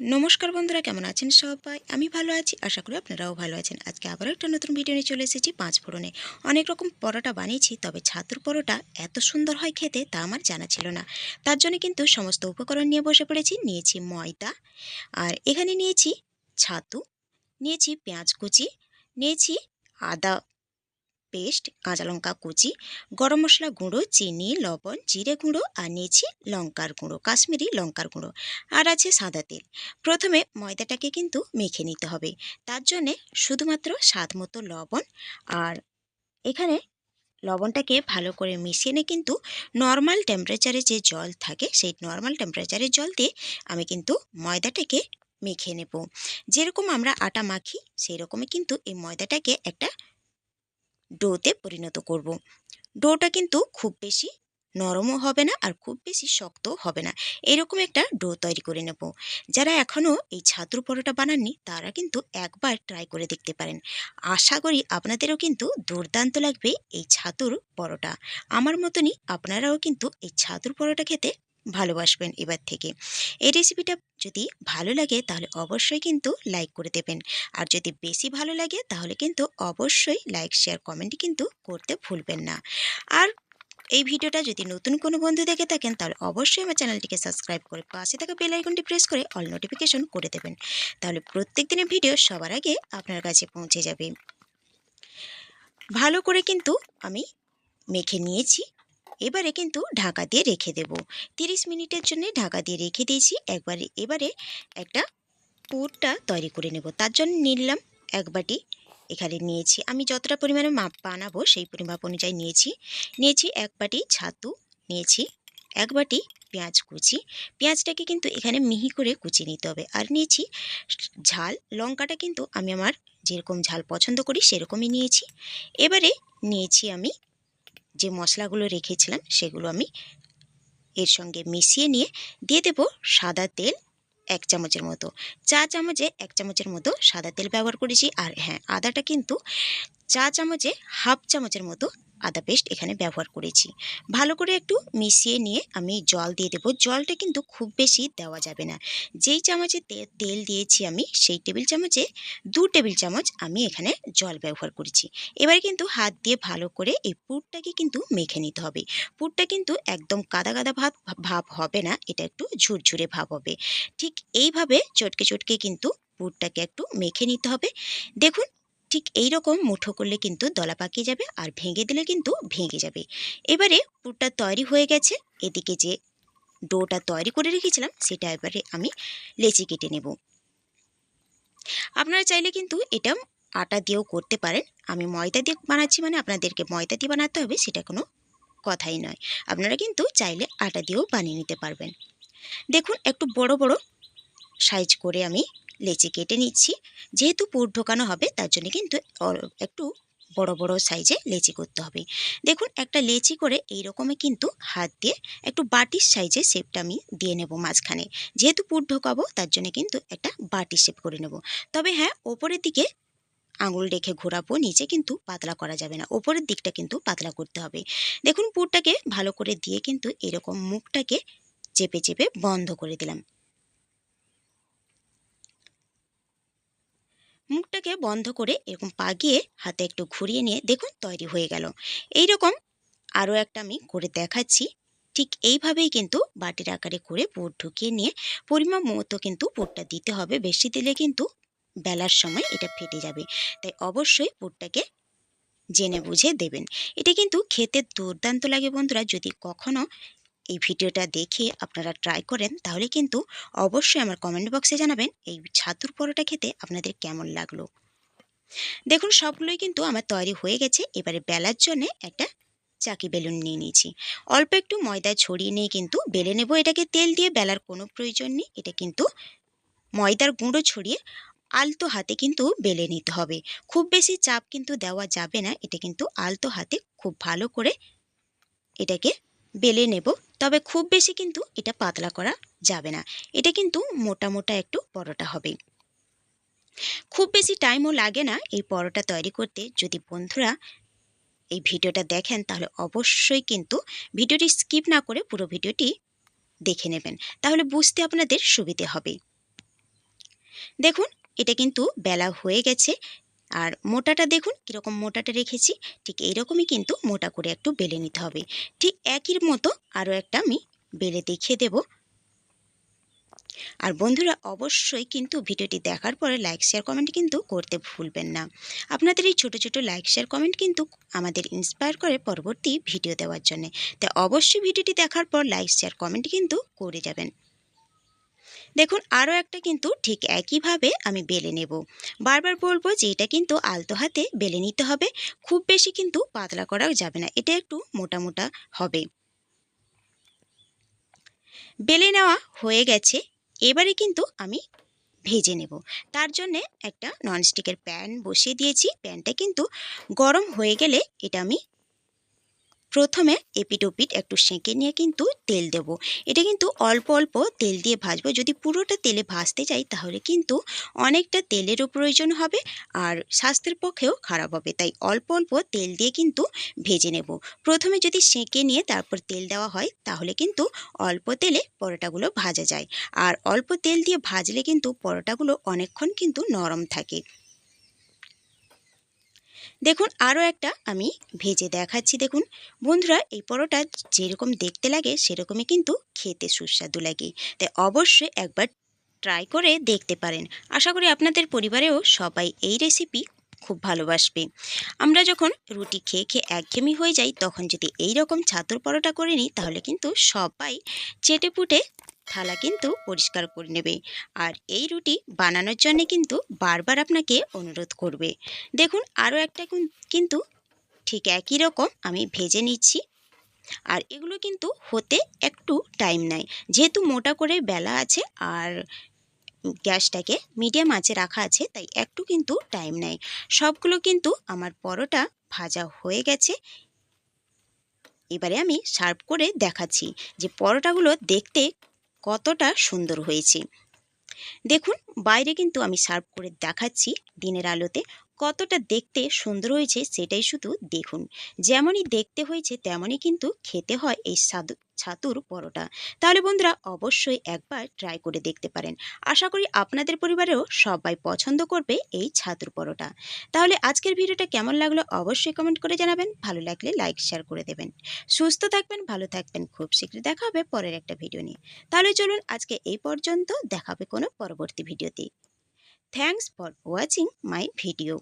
নমস্কার বন্ধুরা, কেমন আছেন সবাই? আমি ভালো আছি, আশা করি আপনারাও ভালো আছেন। আজকে আবারও একটা নতুন ভিডিও নিয়ে চলে এসেছি পাঁচ ফোড়নে। অনেক রকম পরোটা বানিয়েছি, তবে ছাতুর পরোটা এত সুন্দর হয় খেতে তা আমার জানা ছিল না। তার জন্য কিন্তু সমস্ত উপকরণ নিয়ে বসে পড়েছি। নিয়েছি ময়দা, আর এখানে নিয়েছি ছাতু, নিয়েছি পেঁয়াজ কুচি, নিয়েছি আদা পেস্ট, কাঁচা লঙ্কা কুচি, গরম মশলা গুঁড়ো, চিনি, লবণ, জিরে গুঁড়ো আর নিয়েছি লঙ্কার গুঁড়ো, কাশ্মীরি লঙ্কার গুঁড়ো। আর আছে সাদা তেল। প্রথমে ময়দাটাকে কিন্তু মেখে নিতে হবে। তার জন্যে শুধুমাত্র স্বাদ মতো লবণ আর এখানে লবণটাকে ভালো করে মিশিয়ে নিয়ে কিন্তু নর্মাল টেম্পারেচারে যে জল থাকে, সেই নর্মাল টেম্পারেচারের জল দিয়ে আমি কিন্তু ময়দাটাকে মেখে নেব। যেরকম আমরা আটা মাখি সেই রকমই কিন্তু এই ময়দাটাকে একটা ডোতে পরিণত করব। ডোটা কিন্তু খুব বেশি নরমও হবে না আর খুব বেশি শক্তও হবে না। এরকম একটা ডো তৈরি করে নেব। যারা এখনও এই ছাতুর পরোটা বানাননি, তারা কিন্তু একবার ট্রাই করে দেখতে পারেন। আশা করি আপনাদেরও কিন্তু দুর্দান্ত লাগবে এই ছাতুর পরোটা। আমার মতনই আপনারাও কিন্তু এই ছাতুর পরোটা খেতে ভালোবাসবেন এবার থেকে। এই রেসিপিটা যদি ভালো লাগে তাহলে অবশ্যই কিন্তু লাইক করে দেবেন। আর যদি বেশি ভালো লাগে তাহলে কিন্তু অবশ্যই লাইক শেয়ার কমেন্ট কিন্তু করতে ভুলবেন না। আর এই ভিডিওটা যদি নতুন কোনো বন্ধু দেখে থাকেন তাহলে অবশ্যই আমার চ্যানেলটিকে সাবস্ক্রাইব করে পাশে থাকা বেল আইকনটি প্রেস করে অল নোটিফিকেশন করে দেবেন। তাহলে প্রত্যেক দিনের ভিডিও সবার আগে আপনার কাছে পৌঁছে যাবে। ভালো করে কিন্তু আমি মেখে নিয়েছি। এবারে কিন্তু ঢাকা দিয়ে রেখে দেব। তিরিশ মিনিটের জন্য ঢাকা দিয়ে রেখে দিয়েছি। একবারে, এবারে একটা পুরটা তৈরি করে নেব। তার জন্য নিলাম এক বাটি এখানে নিয়েছি। আমি যতটা পরিমাণে মাপ বানাবো সেই পরিমাপ অনুযায়ী নিয়েছি। নিয়েছি এক বাটি ছাতু, নিয়েছি এক বাটি পেঁয়াজ কুচি। পেঁয়াজটাকে কিন্তু এখানে মিহি করে কুচি নিতে হবে। আর নিয়েছি ঝাল, লঙ্কাটা কিন্তু আমি আমার যেরকম ঝাল পছন্দ করি সেরকমই নিয়েছি। এবারে নিয়েছি আমি যে মশলাগুলো রেখেছিলাম সেগুলো আমি এর সঙ্গে মিশিয়ে নিয়ে দিয়ে দেব সাদা তেল এক চামচের মতো। চা চামচে এক চামচের মতো সাদা তেল ব্যবহার করেছি। আর হ্যাঁ আদাটা কিন্তু চা চামচে হাফ চামচের মতো আদা পেস্ট এখানে ব্যবহার করেছি। ভালো করে একটু মিশিয়ে নিয়ে আমি জল দিয়ে দেবো। জলটা কিন্তু খুব বেশি দেওয়া যাবে না। যেই চামচে তেল দিয়েছি আমি, সেই টেবিল চামচে দু টেবিল চামচ আমি এখানে জল ব্যবহার করেছি। এবারে কিন্তু হাত দিয়ে ভালো করে এই পুরটাকে কিন্তু মেখে নিতে হবে। পুরটা কিন্তু একদম কাদা কাদা ভাব ভাব হবে না, এটা একটু ঝুরঝুরে ভাব হবে। ঠিক এইভাবে চটকে চটকে কিন্তু পুরটাকে একটু মেখে নিতে হবে। দেখুন ঠিক এই রকম মুঠো করলে কিন্তু দলা পাকিয়ে যাবে আর ভেঙে দিলে কিন্তু ভেঙে যাবে। এবারে পুরটা তৈরি হয়ে গেছে। এদিকে যে ডোটা তৈরি করে রেখেছিলাম, সেটা এবারে আমি লেচি কেটে নেব। আপনারা চাইলে কিন্তু এটা আটা দিয়েও করতে পারেন। আমি ময়দা দিয়ে বানাচ্ছি মানে আপনাদেরকে ময়দা দিয়ে বানাতে হবে, সেটা কোনো কথাই নয়। আপনারা কিন্তু চাইলে আটা দিয়েও বানিয়ে নিতে পারবেন। দেখুন, একটু বড় বড় সাইজ করে আমি লেচি কেটে নিচ্ছি। যেহেতু পুর ঢোকানো হবে, তার জন্য কিন্তু একটু বড় বড় সাইজে লেচি করতে হবে। দেখুন, একটা লেচি করে এই রকমই কিন্তু হাত দিয়ে একটু বাটির সাইজে শেপটা আমি দিয়ে নেব মাঝখানে। যেহেতু পুর ঢোকাবো, তার জন্য কিন্তু একটা বাটি শেপ করে নেব। তবে হ্যাঁ ওপরের দিকে আঙুল রেখে ঘোরাবো, নিচে কিন্তু পাতলা করা যাবে না। ওপরের দিকটা কিন্তু পাতলা করতে হবে। দেখুন, পুরটাকে ভালো করে দিয়ে কিন্তু এরকম মুখটাকে চেপে চেপে বন্ধ করে দিলাম। মুখটাকে বন্ধ করে এরকম পাগিয়ে হাতে একটু ঘুরিয়ে নিয়ে দেখুন তৈরি হয়ে গেল। এই রকম আরও একটা আমি করে দেখাচ্ছি। ঠিক এইভাবেই কিন্তু বাটির আকারে করে পুর ঢুকিয়ে নিয়ে পরিমাণ মতো কিন্তু পুরটা দিতে হবে। বেশি দিলে কিন্তু বেলার সময় এটা ফেটে যাবে। তাই অবশ্যই পুরটাকে জেনে বুঝে দেবেন। এটা কিন্তু খেতে দুর্দান্ত লাগে বন্ধুরা। যদি কখনো এই ভিডিওটা দেখে আপনারা ট্রাই করেন, তাহলে কিন্তু অবশ্যই আমার কমেন্ট বক্সে জানাবেন এই ছাতুর পরোটা খেতে আপনাদের কেমন লাগল। দেখুন, সবগুলোই কিন্তু আমার তৈরি হয়ে গেছে। এবারে বেলার জন্য একটা চাকি বেলুন নিয়ে নিয়েছি। অল্প একটু ময়দা ছড়িয়ে নিয়ে কিন্তু বেলে নেব। এটাকে তেল দিয়ে বেলার কোনো প্রয়োজন নেই। এটা কিন্তু ময়দার গুঁড়ো ছড়িয়ে আলতো হাতে কিন্তু বেলে নিতে হবে। খুব বেশি চাপ কিন্তু দেওয়া যাবে না। এটা কিন্তু আলতো হাতে খুব ভালো করে এটাকে বেলে নেব। তবে খুব বেশি কিন্তু এটা পাতলা করা যাবে না। এটা কিন্তু মোটা মোটা একটু পরোটা হবে। খুব বেশি টাইমও লাগে না এই পরোটা তৈরি করতে। যদি বন্ধুরা এই ভিডিওটা দেখেন তাহলে অবশ্যই কিন্তু ভিডিওটি স্কিপ না করে পুরো ভিডিওটি দেখে নেবেন। তাহলে বুঝতে আপনাদের সুবিধে হবে। দেখুন, এটা কিন্তু বেলা হয়ে গেছে। আর মোটাটা দেখুন, কীরকম মোটাটা রেখেছি, ঠিক এইরকমই কিন্তু মোটা করে একটু বেলে নিতে হবে। ঠিক একই মতো আরও একটা আমি বেলে দেখিয়ে দেব। আর বন্ধুরা, অবশ্যই কিন্তু ভিডিওটি দেখার পরে লাইক শেয়ার কমেন্ট কিন্তু করতে ভুলবেন না। আপনাদের এই ছোট ছোট লাইক শেয়ার কমেন্ট কিন্তু আমাদের ইন্সপায়ার করে পরবর্তী ভিডিও দেওয়ার জন্য। তাই অবশ্যই ভিডিওটি দেখার পর লাইক শেয়ার কমেন্ট কিন্তু করে যাবেন। দেখুন, আরও একটা কিন্তু ঠিক একইভাবে আমি বেলে নেব। বারবার বলব যে এটা কিন্তু আলতো হাতে বেলে নিতে হবে। খুব বেশি কিন্তু পাতলা করা যাবে না, এটা একটু মোটা মোটা হবে। বেলে নেওয়া হয়ে গেছে, এবারে কিন্তু আমি ভেজে নেব। তার জন্যে একটা ননস্টিকের প্যান বসিয়ে দিয়েছি। প্যানটা কিন্তু গরম হয়ে গেলে এটা আমি প্রথমে এপিট ওপিট একটু সেঁকে নিয়ে কিন্তু তেল দেব। এটা কিন্তু অল্প অল্প তেল দিয়ে ভাজবো। যদি পুরোটা তেলে ভাজতে চাই তাহলে কিন্তু অনেকটা তেলেরও প্রয়োজন হবে আর স্বাস্থ্যের পক্ষেও খারাপ হবে। তাই অল্প অল্প তেল দিয়ে কিন্তু ভেজে নেব। প্রথমে যদি সেঁকে নিয়ে তারপর তেল দেওয়া হয় তাহলে কিন্তু অল্প তেলে পরোটাগুলো ভাজা যায়। আর অল্প তেল দিয়ে ভাজলে কিন্তু পরোটাগুলো অনেকক্ষণ কিন্তু নরম থাকে। দেখুন, আরও একটা আমি ভেজে দেখাচ্ছি। দেখুন, বন্ধুরা, এই পরোটা যেরকম দেখতে লাগে, সেরকমই কিন্তু খেতে সুস্বাদু লাগে। তাই অবশ্যই একবার ট্রাই করে দেখতে পারেন। আশা করি আপনাদের পরিবারেও সবাই এই রেসিপি খুব ভালোবাসবে। আমরা যখন রুটি খেয়ে খেয়ে একঘেমি হয়ে যাই, তখন যদি এই রকম ছাতুর পরোটা করে নিই, তাহলে কিন্তু সবাই চেটে পুটে থালা কিন্তু পরিষ্কার করে নেবে। আর এই রুটি বানানোর জন্য কিন্তু বারবার আপনাকে অনুরোধ করবে। দেখুন, আরও একটা কিন্তু ঠিক একই রকম আমি ভেজে নিচ্ছি। আর এগুলো কিন্তু হতে একটু টাইম নেয়। যেহেতু মোটা করে বেলা আছে, আর গ্যাসটাকে মিডিয়াম আঁচে রাখা আছে, তাই একটু কিন্তু টাইম নেয়। সবগুলো কিন্তু আমার পরোটা ভাজা হয়ে গেছে। এবারে আমি সার্ভ করে দেখাচ্ছি যে পরোটাগুলো দেখতে কতটা সুন্দর হয়েছে। দেখুন, বাইরে কিন্তু আমি সার্ভ করে দেখাচ্ছি দিনের আলোতে কতটা দেখতে সুন্দর হয়েছে সেটাই শুধু দেখুন। যেমনই দেখতে হয়েছে, তেমনই কিন্তু খেতে হয় এই সাদু ছাতুর পরোটা। তাহলে বন্ধুরা অবশ্যই একবার ট্রাই করে দেখতে পারেন। আশা করি আপনাদের পরিবারেও সবাই পছন্দ করবে এই ছাতুর পরোটা। তাহলে আজকের ভিডিওটা কেমন লাগল অবশ্যই কমেন্ট করে জানাবেন। ভালো লাগলে লাইক শেয়ার করে দেবেন। সুস্থ থাকবেন, ভালো থাকবেন। খুব শীঘ্রই দেখা হবে পরের একটা ভিডিও নিয়ে। তাহলে চলুন আজকে এই পর্যন্ত। দেখাবে কোনো পরবর্তী ভিডিওতে thanks for watching my video